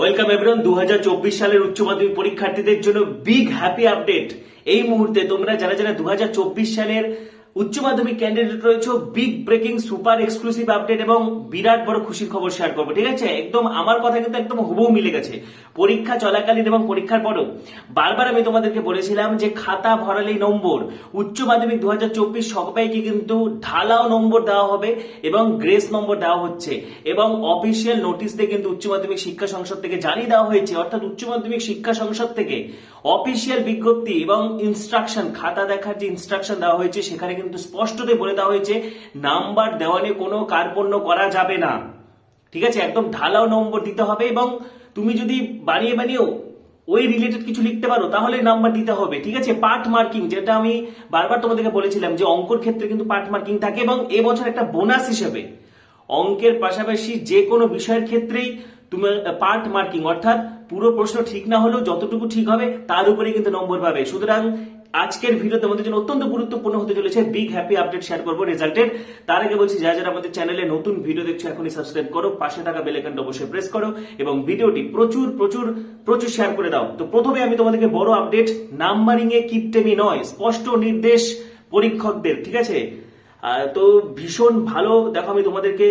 Welcome everyone দু সালের উচ্চ মাধ্যমিক পরীক্ষার্থীদের জন্য বিগ হ্যাপি আপডেট এই মুহূর্তে তোমরা যারা যারা দু হাজার চব্বিশ সালের উচ্চ মাধ্যমিক ক্যান্ডিডেট রয়েছে big breaking super exclusive update এবং বিরাট বড় খুশির খবর শেয়ার করব, ঠিক আছে? একদম আমার কথা কিন্তু একদম হুবহু মিলে গেছে। পরীক্ষা চলাকালীন এবং পরীক্ষার পরেও বারবার আমি তোমাদেরকে বলেছিলাম যে খাতা ভরালেই নম্বর। উচ্চ মাধ্যমিক দু হাজার চব্বিশ সবাইকে কিন্তু ঢালাও নম্বর দেওয়া হবে এবং গ্রেস নম্বর দেওয়া হচ্ছে এবং অফিসিয়াল নোটিশ দিয়ে কিন্তু উচ্চ মাধ্যমিক শিক্ষা সংসদ থেকে জানিয়ে দেওয়া হয়েছে। অর্থাৎ উচ্চ মাধ্যমিক শিক্ষা সংসদ থেকে অফিসিয়াল বিজ্ঞপ্তি এবং ইনস্ট্রাকশন খাতা দেখার যে ইনস্ট্রাকশন দেওয়া হয়েছে, সেখানে কিন্তু স্পষ্টতই বলে দেওয়া হয়েছে, নাম্বার দেওয়া নিয়ে কোনো কার্পণ্য করা যাবে না। ঠিক আছে? একদম ঢালাও নম্বর দিতে হবে এবং তুমি যদি বানিয়ে বানিয়েও ওই রিলেটেড কিছু লিখতে পারো, তাহলে নাম্বার দিতে হবে। ঠিক আছে? পার্ট মার্কিং, যেটা আমি বারবার তোমাদেরকে বলেছিলাম যে অঙ্কর ক্ষেত্রে কিন্তু পার্ট মার্কিং থাকে এবং এবছর একটা বোনাস হিসেবে অঙ্কের পাশাপাশি যে কোনো বিষয়ের ক্ষেত্রেই তুমি পার্ট মার্কিং, অর্থাৎ পুরো প্রশ্ন ঠিক না হলেও যতটুকু ঠিক হবে, তার উপরে কিন্তু নম্বর পাবে। সুতরাং আজকের ভিডিও তোমাদের জন্য অত্যন্ত গুরুত্বপূর্ণ হতে চলেছে বিগ হ্যাপি আপডেট শেয়ার করব রেজাল্টের তার আগে বলছি, যারা যারা আমাদের চ্যানেলে নতুন ভিডিও দেখছ, এখনই সাবস্ক্রাইব করো, পাশে থাকা বেল আইকনটা অবশ্যই প্রেস করো এবং ভিডিওটি প্রচুর প্রচুর প্রচুর শেয়ার করে দাও। তো প্রথমে আমি তোমাদেরকে বড় আপডেট নাম্বারিং এ কিপটেমি নয়, স্পষ্ট নির্দেশ পরীক্ষকদের, ঠিক আছে? তো ভীষণ ভালো, দেখো আমি তোমাদেরকে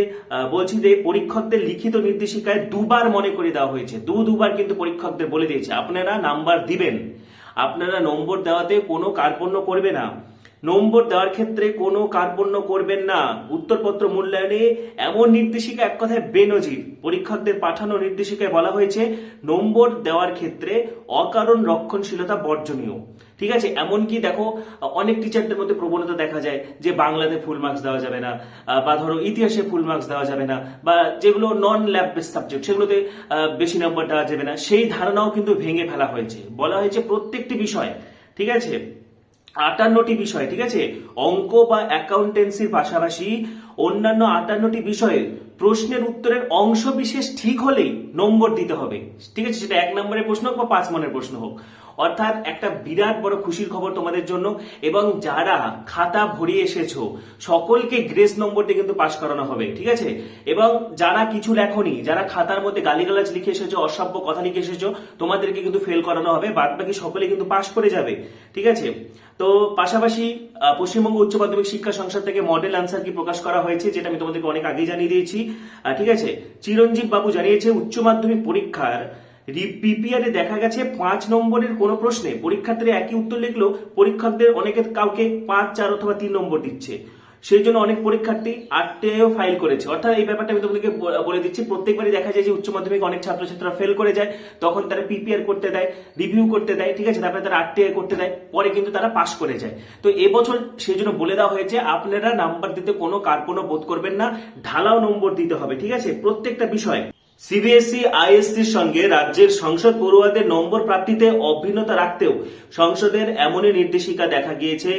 বলছি যে পরীক্ষকদের লিখিত নির্দেশিকায় দুবার মনে করে দেওয়া হয়েছে। দু দুবার কিন্তু পরীক্ষকদের বলে দিয়েছে। আপনারা নাম্বার দিবেন। আপনারা নম্বর দেওয়াতে কোনো কার্পণ্য করবে না। নম্বর দেওয়ার ক্ষেত্রে কোনো কার্পণ্য করবেন না। উত্তরপত্র মূল্যায়নে এমন নির্দেশিকা এক কথায় বেনজির। পরীক্ষকদের পাঠানো নির্দেশিকায় বলা হয়েছে, নম্বর দেওয়ার ক্ষেত্রে অকারণ রক্ষণশীলতা বর্জনীয়। ঠিক আছে, এমনকি দেখো, অনেক টিচারদের মধ্যে প্রবণতা দেখা যায় যে বাংলাতে ফুল মার্কস দেওয়া যাবে না, বা ধরো ইতিহাসে ফুল মার্কস দেওয়া যাবে না, বা যেগুলো নন ল্যাব বেস সাবজেক্ট সেগুলোতে বেশি নম্বর দেওয়া যাবে না। সেই ধারণাও কিন্তু ভেঙে ফেলা হয়েছে। বলা হয়েছে প্রত্যেকটি বিষয়, ঠিক আছে আটান্নটি বিষয় ঠিক আছে? অঙ্ক বা অ্যাকাউন্টেন্সির পাশাপাশি অন্যান্য আটান্নটি বিষয়ে প্রশ্নের উত্তরের অংশ বিশেষ ঠিক হলেই নম্বর দিতে হবে। ঠিক আছে? সেটা এক নম্বরের প্রশ্ন হোক বা পাঁচ মনের প্রশ্ন হোক। অর্থাৎ একটা বিরাট বড় খুশির খবর তোমাদের জন্য এবং যারা খাতা ভরিয়ে এসেছ, সকলকে গ্রেস নম্বর দিয়ে কিন্তু পাশ করানো হবে। ঠিক আছে? এবং যারা কিছু লেখনি, যারা খাতার মধ্যে গালিগালাজ লিখে এসেছ, অসভ্য কথা লিখে এসেছ, তোমাদেরকে কিন্তু ফেল করানো হবে বাদ বাকি সকলে কিন্তু পাশ করে যাবে। ঠিক আছে? তো পাশাপাশি পশ্চিমবঙ্গ উচ্চ মাধ্যমিক শিক্ষা সংসদ থেকে মডেল আনসার কি প্রকাশ করা হয়েছে? যেটা আমি তোমাদেরকে অনেক আগেই জানিয়ে দিয়েছি। ঠিক আছে? চিরঞ্জীব বাবু জানিয়েছে, উচ্চ মাধ্যমিক পরীক্ষার পিপিআরে দেখা গেছে পাঁচ নম্বরের কোনো প্রশ্নে পরীক্ষার্থীরা একই উত্তর লিখলেও পরীক্ষকদের অনেকে কাউকে পাঁচ, চার অথবা তিন নম্বর দিচ্ছে। সেই জন্য অনেক পরীক্ষার্থী আটটেও ফাইল করেছে। অর্থাৎ এই ব্যাপারটা আমি তোমাদেরকে বলে দিচ্ছি, প্রত্যেকবারই দেখা যায় যে উচ্চ মাধ্যমিক অনেক ছাত্রছাত্রীরা ফেল করে যায়, তখন তারা পিপিআর করতে দেয় রিভিউ করতে দেয়, ঠিক আছে? তারপরে তারা আটটে করতে দেয়, পরে কিন্তু তারা পাশ করে যায়। তো এবছর সেই জন্য বলে দেওয়া হয়েছে, আপনারা নাম্বার দিতে কোনো কার্পণ্য বোধ করবেন না, ঢালাও নম্বর দিতে হবে, ঠিক আছে? প্রত্যেকটা বিষয় সিবিএসই, আইএসসির সঙ্গে রাজ্যের সংসদ পড়ুয়াদের নম্বর প্রাপ্তিতে অভিন্নতা রাখতেও সংসদের এমনই নির্দেশিকা দেখা গিয়েছে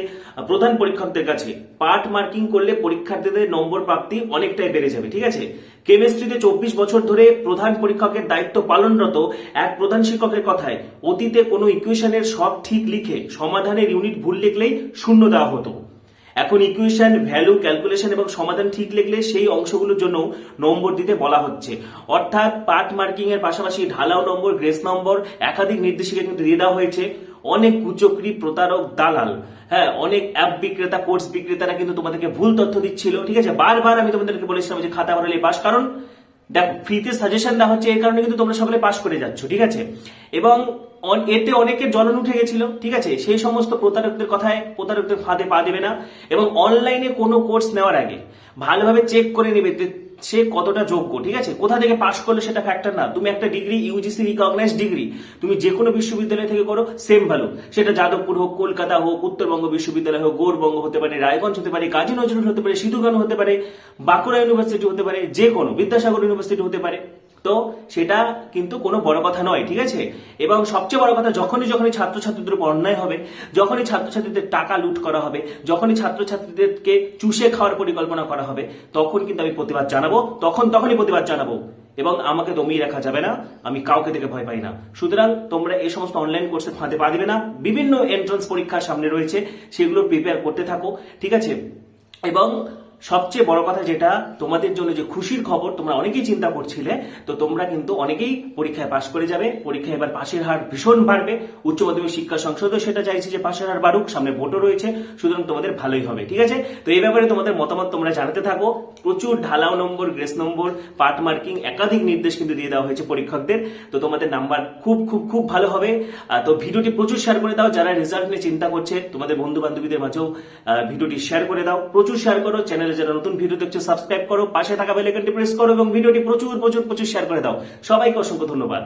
প্রধান পরীক্ষকদের কাছে। পার্ট মার্কিং করলে পরীক্ষার্থীদের নম্বর প্রাপ্তি অনেকটাই বেড়ে যাবে, ঠিক আছে? কেমিস্ট্রিতে চব্বিশ বছর ধরে প্রধান পরীক্ষকের দায়িত্ব পালনরত এক প্রধান শিক্ষকের কথায়, অতীতে কোনো ইকুয়েশনের সব ঠিক লিখে সমাধানের ইউনিট ভুল লিখলেই শূন্য দেওয়া হতো। এখন ইকুয়েশন ভ্যালু ক্যালকুলেশন এবং সমাধান ঠিক লিখলে সেই অংশগুলোর জন্য নম্বর দিতে বলা হচ্ছে। অর্থাৎ পার্ট মার্কিং এর পাশাপাশি ঢালাও নম্বর গ্রেস নম্বর, একাধিক নির্দেশিকা কিন্তু দিয়ে দেওয়া হয়েছে। অনেক কুচক্রি প্রতারক দালাল হ্যাঁ অনেক অ্যাপ বিক্রেতা কোর্স বিক্রেতারা কিন্তু তোমাদেরকে ভুল তথ্য দিচ্ছিল, ঠিক আছে? বারবার আমি তোমাদেরকে বলেছিলাম যে খাতা ভরালে পাস, কারণ দেখো ফ্রিতে সাজেশন দেওয়া হচ্ছে এর কারণে কিন্তু তোমরা সকলে পাস করে যাচ্ছ, ঠিক আছে? এবং এতে অনেকের জ্বলন উঠে গেছিল, ঠিক আছে? সেই সমস্ত প্রতারকদের কথায় প্রতারকদের ফাঁদে পা দেবে না। এবং অনলাইনে কোনো কোর্স নেওয়ার আগে ভালোভাবে চেক করে নেবে সে কতটা যোগ্য, ঠিক আছে? কোথা থেকে পাশ করলে সেটা ফ্যাক্টর না। তুমি একটা ডিগ্রি ইউজিসি রিকগনাইজ ডিগ্রি তুমি যে কোনো বিশ্ববিদ্যালয় থেকে করো সেম ভ্যালু সেটা যাদবপুর হোক, কলকাতা হোক, উত্তরবঙ্গ বিশ্ববিদ্যালয় হোক, গৌরবঙ্গ হতে পারে, রায়গঞ্জ হতে পারে, কাজী নজরুল হতে পারে, সিধুগান হতে পারে, বাঁকুড়া ইউনিভার্সিটি হতে পারে যে কোনো বিদ্যাসাগর ইউনিভার্সিটি হতে পারে। তো সেটা কিন্তু কোনো বড় কথা নয়, ঠিক আছে? এবং সবচেয়ে বড় কথা, যখনই যখনই ছাত্রছাত্রীদের উপর অন্যায় হবে, যখনই ছাত্রছাত্রীদের টাকা লুট করা হবে, যখনই ছাত্রছাত্রীদেরকে চুষে খাওয়ার পরিকল্পনা করা হবে, তখন কিন্তু আমি প্রতিবাদ জানাব, তখন তখনই প্রতিবাদ জানাব। এবং আমাকে দমিয়ে রাখা যাবে না, আমি কাউকে থেকে ভয় পাই না। সুতরাং তোমরা এই সমস্ত অনলাইন কোর্সে ফাঁদে পা দিবে না, বিভিন্ন এন্ট্রান্স পরীক্ষা সামনে রয়েছে, সেগুলো প্রিপেয়ার করতে থাকো, ঠিক আছে? এবং সবচেয়ে বড় কথা যেটা, তোমাদের জন্য যে খুশির খবর, তোমরা অনেকেই চিন্তা করছিলে, তো তোমরা কিন্তু অনেকেই পরীক্ষায় পাশ করে যাবে। পরীক্ষায় এবার পাশের হার ভীষণ বাড়বে। উচ্চ মাধ্যমিক শিক্ষা সংসদও সেটা চাইছে যে পাশের হার বাড়ুক, সামনে ভোটও রয়েছে, সুতরাং তোমাদের ভালোই হবে, ঠিক আছে? তো এই ব্যাপারে তোমাদের মতামত তোমরা জানাতে থাকো। প্রচুর ঢালাও number, grace number, part marking, একাধিক নির্দেশ কিন্তু দিয়ে দেওয়া হয়েছে পরীক্ষকদের। তো তোমাদের নাম্বার খুব খুব খুব ভালো হবে। তো ভিডিওটি প্রচুর শেয়ার করে দাও। যারা রেজাল্ট নিয়ে চিন্তা করছে, তোমাদের বন্ধু বান্ধবীদের মাঝেও ভিডিওটি শেয়ার করে দাও। প্রচুর শেয়ার করো চ্যানেলে যারা নতুন ভিডিও দেখছ সাবস্ক্রাইব করো, পাশে থাকা বেল আইকনটি প্রেস করো এবং ভিডিওটি প্রচুর প্রচুর প্রচুর শেয়ার করে দাও। সবাইকে অসংখ্য ধন্যবাদ।